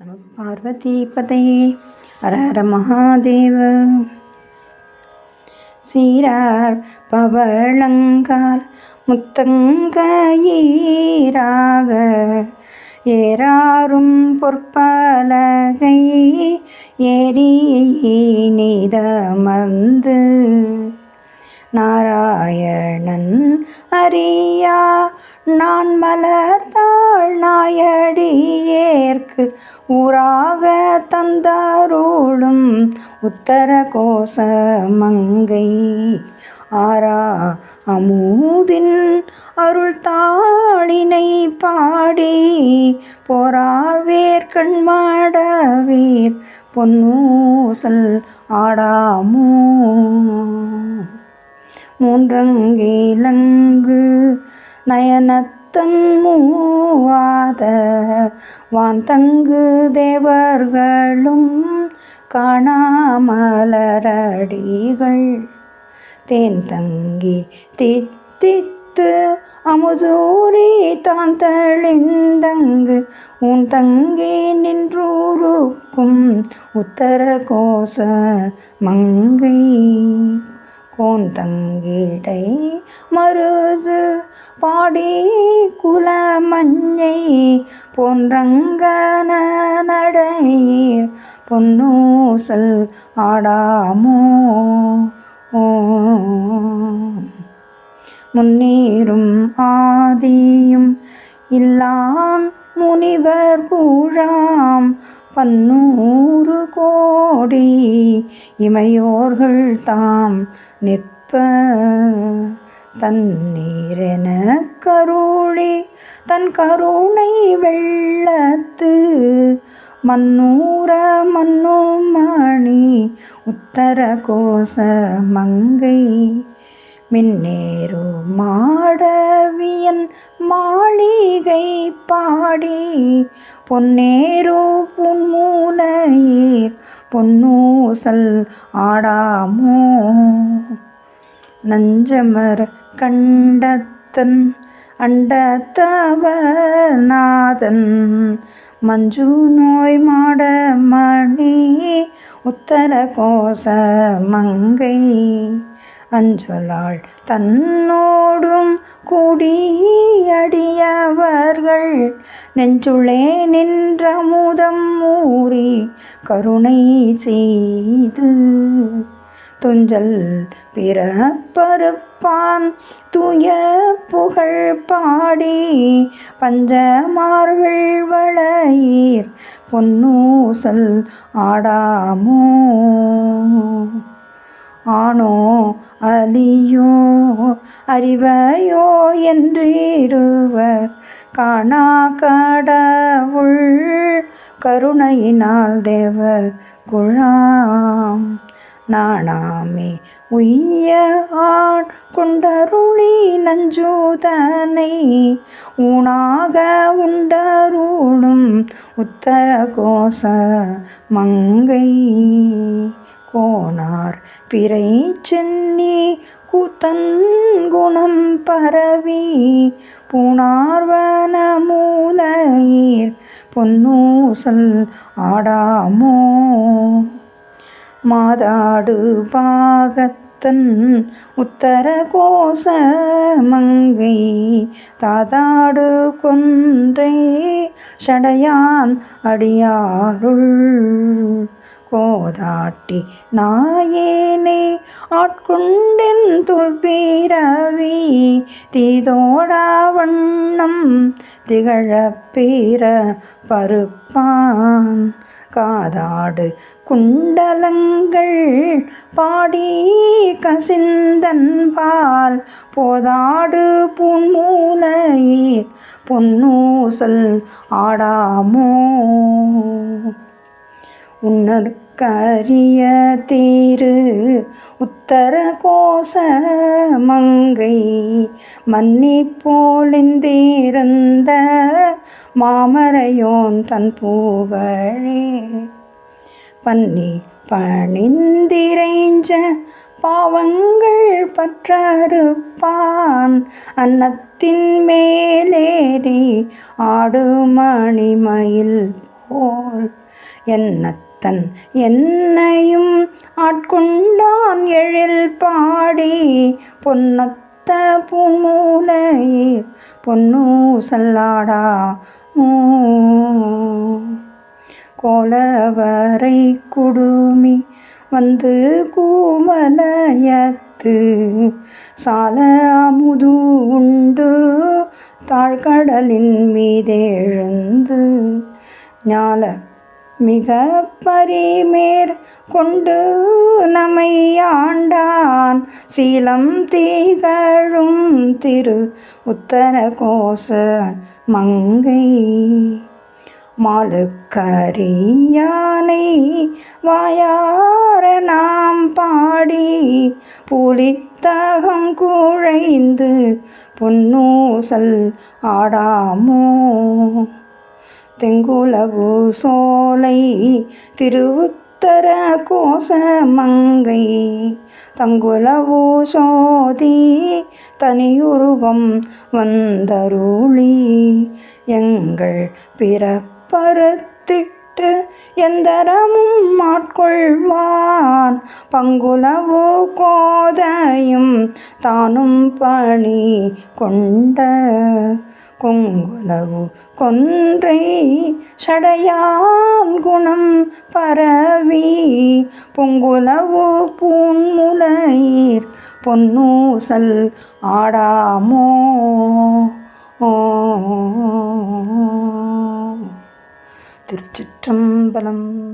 நம பார்வதி பதையே ஹர மகாதேவ. சீரார் பவளங்கால் முத்தங்க ஏறாரும் பொற்பலகை ஏறி நீதமந்து நாராயணன் அறியா நான் மலர்த்தாள் நாயடியேற்கு ஊராக தந்தாரோடும் உத்தர கோச மங்கை. ஆரா அமுதின் அருள் தாளினை பாடி போரார் வேர்கண்மாடவீர் பொன்னூசல் ஆடாமோ. மூன்றங்கிலங்கு நயனத்தன் மூவாத வாந்தங்கு தேவர்களும் காணாமலரடிகள். தேன் தங்கி தித்தித்து அமுதூரி தான் தெளிந்தங்கு உன் தங்கி நின்றூருக்கும் உத்தர கோச மங்கை. கோந்தங்கிடை மருது பாடி குலமஞ்சை பொன்றங்கன நடையீர் பொன்னூசல் ஆடாமோ. முன்னீரும் ஆதியும் இல்லான் முனிவர் கூழாம் பன்னூறு கோடி இமையோர்கள் தாம் நிற்ப. தண்ணீரென கருளி தன் கருணை வெள்ளத்து. மன்னூர மன்னோ மணி உத்தர கோச மங்கை மின்னேரு மாடவியன் மாளிகை பாடி பொன்னேரோ புன்மூலையீர் பொன்னூசல் ஆடாமோ. நஞ்சமர் கண்டத்தன் அண்டத்தவநாதன் மஞ்சு நோய் மாட மணி உத்தர கோச மங்கை. அஞ்சொலாள். தன்னோடும் கூடியடியவர்கள் நெஞ்சுளே நின்ற முதம் ஊறி கருணை செய்து துஞ்சல் பிறப்பருப்பான் துய புகழ் பாடி பஞ்சமார்கள் வளையீர். பொன்னூசல் ஆடாமோ? ஆனோ அலியோ அறிவையோ என்றிருவர். காணா கடவுள் கருணையினால் தேவ குழாம். நாணாமே உய்ய ஆண் கொண்டருளி நஞ்சூதனை ஊனாக உண்டருளும் உத்தர கோச மங்கை. கோனார் பிறை சென்னி கூத்தன் குணம் பரவி பூணார்வன மூலையீர் பொன்னூசல் ஆடாமோ. மாதாடு பாகத்தன் உத்தர கோச மங்கை தாதாடு கொன்றை சடையான் அடியாருள். கோதாட்டி நாயேனை ஆட்கொண்டென் துள்பீரவி தீதோடா வண்ணம் திகழப்பீர பருப்பான். காதாடு குண்டலங்கள் பாடி கசிந்தன்பால் போதாடு புன்மூலையீர் பொன்னூசல் ஆடாமோ. கரிய தீரு. உத்தர கோச மங்கை மன்னி போலிந்திருந்த மாமரையோன் தன் பூவழே. பன்னி பணிந்திரைஞ்ச பாவங்கள் பற்றறுப்பான். அன்னத்தின் மேலேறி ஆடு மணிமயில் போல் தன் என்னையும் ஆட்கொண்டான் எழில் பாடி. பொன்னத்த பூமூலை பொன்னூ சல்லாடா கோலவரை குடுமி வந்து கூமலயத்து. சால அமுது உண்டு தாழ்கடலின் மீதெழுந்து ஞால மிக பரிமேற் கொண்டு நம்மை ஆண்டான். சீலம் தீகழும் திரு உத்தர கோச மங்கை. மாலுக்கரியானை வாயார நாம் பாடி புலித்தகம் குழைந்து பொன்னூசல் ஆடாமோ. தெங்குலவு சோலை திருவுத்தர கோச மங்கை தங்குலவு சோதி தனியுருவம் வந்தருளி. எங்கள் பிறப்பறுத்திட்டு எந்தரமும் மாட்கொள்வான் பங்குலவு கோதையும் தானும் பணி கொண்ட கொங்குலவு. கொன்றை சடையான் குணம் பரவி. பொங்குலவு பூன்முலைர் பொன்னூசல் ஆடாமோ. திருச்சிற்றம்பலம்.